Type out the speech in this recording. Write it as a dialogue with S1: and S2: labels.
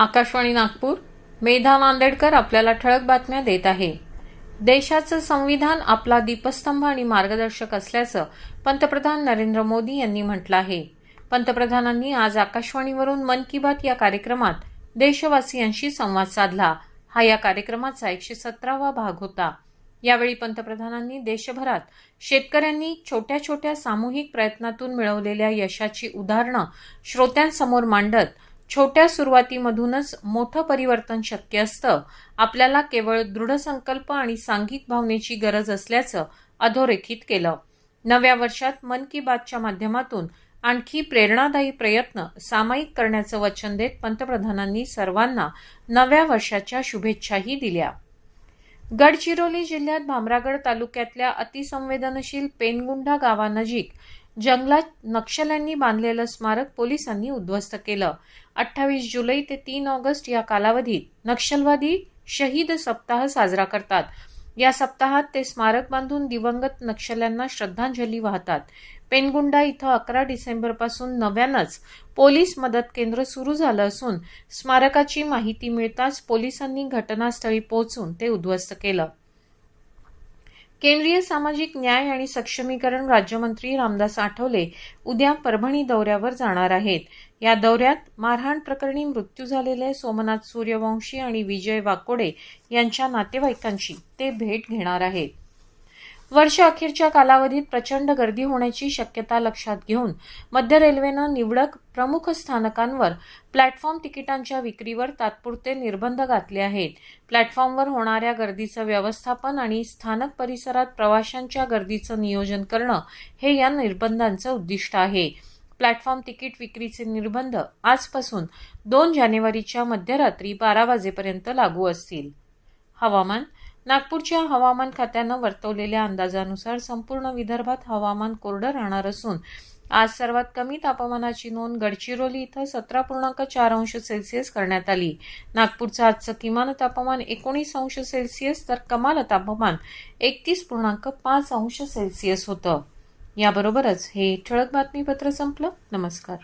S1: आकाशवाणी नागपूर मेधा नांदेडकर आपल्याला ठळक बातम्या देत आहे. देशाचं संविधान आपला दीपस्तंभ आणि मार्गदर्शक असल्याचं पंतप्रधान नरेंद्र मोदी यांनी म्हटलं आहे. पंतप्रधानांनी आज आकाशवाणीवरून मन की बात या कार्यक्रमात देशवासियांशी संवाद साधला. हा या कार्यक्रमाचा एकशे सतरावा भाग होता. यावेळी पंतप्रधानांनी देशभरात शेतकऱ्यांनी छोट्या छोट्या सामूहिक प्रयत्नातून मिळवलेल्या यशाची उदाहरणं श्रोत्यांसमोर मांडत छोट्या सुरुवातीमधूनच मोठं परिवर्तन शक्य असतं. आपल्याला केवळ दृढ संकल्प आणि सांघिक भावनेची गरज असल्याचं अधोरेखित केलं. नव्या वर्षात मन की बातच्या माध्यमातून आणखी प्रेरणादायी प्रयत्न सामायिक करण्याचं वचन देत पंतप्रधानांनी सर्वांना नव्या वर्षाच्या शुभेच्छाही दिल्या. गडचिरोली जिल्ह्यात भामरागड तालुक्यातल्या अतिसंवेदनशील पेनगुंडा गावानजीक जंगलात नक्षल्यांनी बांधलेलं स्मारक पोलिसांनी उद्ध्वस्त केलं. अठ्ठावीस जुलै ते तीन ऑगस्ट या कालावधीत नक्षलवादी शहीद सप्ताह साजरा करतात. या सप्ताहात ते स्मारक बांधून दिवंगत नक्षल्यांना श्रद्धांजली वाहतात. पेनगुंडा इथं अकरा डिसेंबरपासून नव्यानंच पोलीस मदत केंद्र सुरू झालं असून स्मारकाची माहिती मिळताच पोलिसांनी घटनास्थळी पोहोचून ते उद्ध्वस्त केलं. केंद्रीय सामाजिक न्याय आणि सक्षमीकरण राज्यमंत्री रामदास आठवले उद्या परभणी दौऱ्यावर जाणार आहेत. या दौऱ्यात मारहाण प्रकरणी मृत्यू झालेले सोमनाथ सूर्यवंशी आणि विजय वाकोडे यांच्या नातेवाईकांची ते भेट घेणार आहेत. वर्ष अखेरच्या कालावधीत प्रचंड गर्दी होण्याची शक्यता लक्षात घेऊन मध्य रेल्वेनं निवडक प्रमुख स्थानकांवर प्लॅटफॉर्म तिकिटांच्या विक्रीवर तात्पुरते निर्बंध घातले आहेत. प्लॅटफॉर्मवर होणाऱ्या गर्दीचं व्यवस्थापन आणि स्थानक परिसरात प्रवाशांच्या गर्दीचं नियोजन करणं हे या निर्बंधांचं उद्दिष्ट आहे. प्लॅटफॉर्म तिकीट विक्रीचे निर्बंध आजपासून दोन जानेवारीच्या मध्यरात्री बारा वाजेपर्यंत लागू असतील. हवामान नागपूरच्या हवामान खात्यानं वर्तवलेल्या अंदाजानुसार संपूर्ण विदर्भात हवामान कोरडं राहणार असून आज सर्वात कमी तापमानाची नोंद गडचिरोली इथं सतरा पूर्णांक चार अंश सेल्सिअस करण्यात आली. नागपूरचं आजचं किमान तापमान एकोणीस अंश सेल्सिअस तर कमाल तापमान एकतीस पूर्णांक पाच अंश सेल्सिअस होतं. याबरोबरच हे ठळक बातमीपत्र संपलं. नमस्कार.